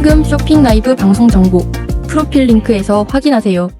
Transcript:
황금 쇼핑 라이브 방송 정보 프로필 링크에서 확인하세요.